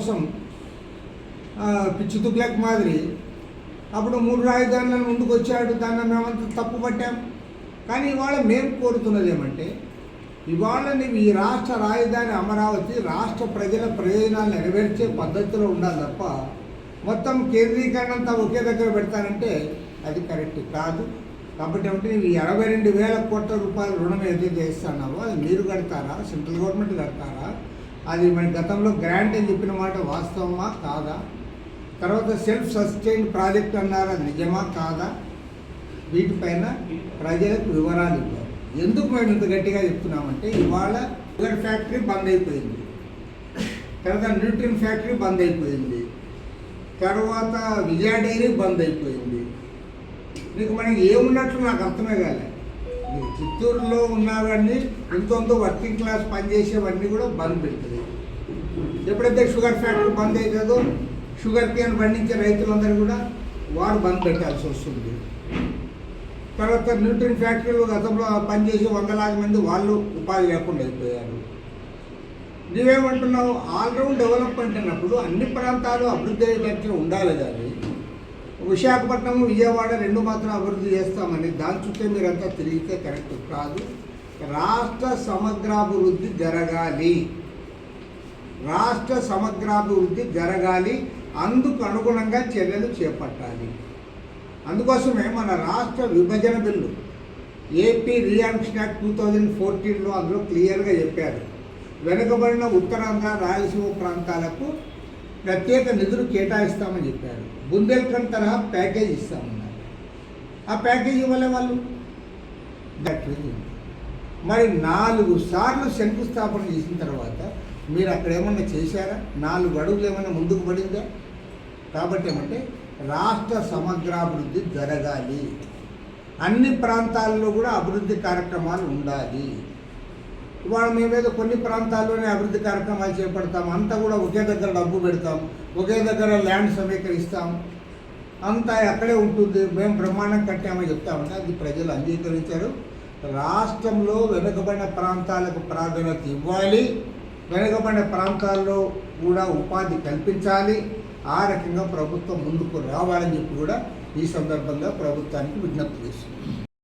కోసం పిచ్చి తుగ్లక్ మాదిరి. అప్పుడు మూడు రాజధానులను ముందుకు వచ్చాడు దాన్ని మేమంతా తప్పు పట్టాం. కానీ ఇవాళ మేము కోరుతున్నది ఏమంటే ఇవాళ నీవు ఈ రాష్ట్ర రాజధాని అమరావతి రాష్ట్ర ప్రజల ప్రయోజనాలు నెరవేర్చే పద్ధతిలో ఉండాలి తప్ప మొత్తం కేంద్రీకరణ అంతా ఒకే దగ్గర పెడతానంటే అది కరెక్ట్ కాదు. కాబట్టి ఏమంటే నువ్వు ఇరవై రెండు వేల కోట్ల రూపాయల రుణం ఏదైతే చేస్తున్నావో అది మీరు కడతారా? సెంట్రల్ గవర్నమెంట్ కడతారా? అది మన గతంలో గ్రాంట్ అని చెప్పిన మాట వాస్తవమా? కాదా? తర్వాత సెల్ఫ్ సస్టైన్ ప్రాజెక్ట్ అన్నారు? అది నిజమా? కాదా? వీటిపైన ప్రజలకు వివరాలు ఇవ్వాలి. ఎందుకు మేము ఇంత గట్టిగా చెప్తున్నామంటే ఇవాళ షుగర్ ఫ్యాక్టరీ బంద్ అయిపోయింది. తర్వాత న్యూట్రిన్ ఫ్యాక్టరీ బంద్ అయిపోయింది. తర్వాత విజయ డైరీ బంద్ అయిపోయింది. నీకు మనకి ఏమున్నట్లు నాకు అర్థమే కాలేదు చిత్తూరులో ఉన్నవన్నీ ఎంతో వర్కింగ్ క్లాస్ పనిచేసేవన్నీ కూడా బంద్ పెడుతుంది. ఎప్పుడైతే షుగర్ ఫ్యాక్టరీ బంద్ అవుతుందో షుగర్ కేన్ పండించే రైతులందరూ కూడా వారు బంద్ పెట్టాల్సి వస్తుంది. తర్వాత న్యూట్రిన్ ఫ్యాక్టరీలో గతంలో పనిచేసే వందలాది మంది వాళ్ళు ఉపాధి లేకుండా అయిపోయారు. నువ్వేమంటున్నావు? ఆల్రౌండ్ డెవలప్మెంట్ అన్నప్పుడు అన్ని ప్రాంతాలు అభివృద్ధి అయ్యేటట్లు ఉండాలి కానీ విశాఖపట్నం విజయవాడ రెండు మాత్రం అభివృద్ధి చేస్తామని దాని చుట్టే మీరంతా తిరిగితే కరెక్ట్ కాదు. రాష్ట్ర సమగ్రాభివృద్ధి జరగాలి. రాష్ట్ర సమగ్రాభివృద్ధి జరగాలి. అందుకు అనుగుణంగా చర్యలు చేపట్టాలి. అందుకోసమే మన రాష్ట్ర విభజన bill AP reaction act two thousand ఫోర్టీన్లో అందులో క్లియర్గా చెప్పారు. వెనుకబడిన ఉత్తరాంధ్ర రాయలసీమ ప్రాంతాలకు ప్రత్యేక నిధులు కేటాయిస్తామని చెప్పారు. బుందేల్ఖండ్ తరహా ప్యాకేజ్ ఇస్తామన్నారు. ఆ ప్యాకేజ్ ఇవ్వలే వాళ్ళు దట్ మరి నాలుగు సార్లు శంకుస్థాపన చేసిన తర్వాత మీరు అక్కడ ఏమన్నా చేశారా? నాలుగు అడుగులు ఏమైనా ముందుకు పడిందా? కాబట్టి ఏమంటే రాష్ట్ర సమగ్రాభివృద్ధి జరగాలి. అన్ని ప్రాంతాల్లో కూడా అభివృద్ధి కార్యక్రమాలు ఉండాలి. ఇవాళ మేమేదో కొన్ని ప్రాంతాల్లోనే అభివృద్ధి కార్యక్రమాలు చేపడతాం. అంతా కూడా ఒకే దగ్గర డబ్బు పెడతాం. ఒకే దగ్గర ల్యాండ్ సమీకరిస్తాం. అంతా అక్కడే ఉంటుంది. మేము బ్రహ్మాండం కట్టామని చెప్తామంటే అది ప్రజలు అంగీకరించారు. రాష్ట్రంలో వెనుకబడిన ప్రాంతాలకు ప్రాధాన్యత ఇవ్వాలి. వెనుకబడిన ప్రాంతాల్లో కూడా ఉపాధి కల్పించాలి. ఆ రకంగా ప్రభుత్వం ముందుకు రావాలని చెప్పి కూడా ఈ సందర్భంగా ప్రభుత్వానికి విజ్ఞప్తి చేస్తుంది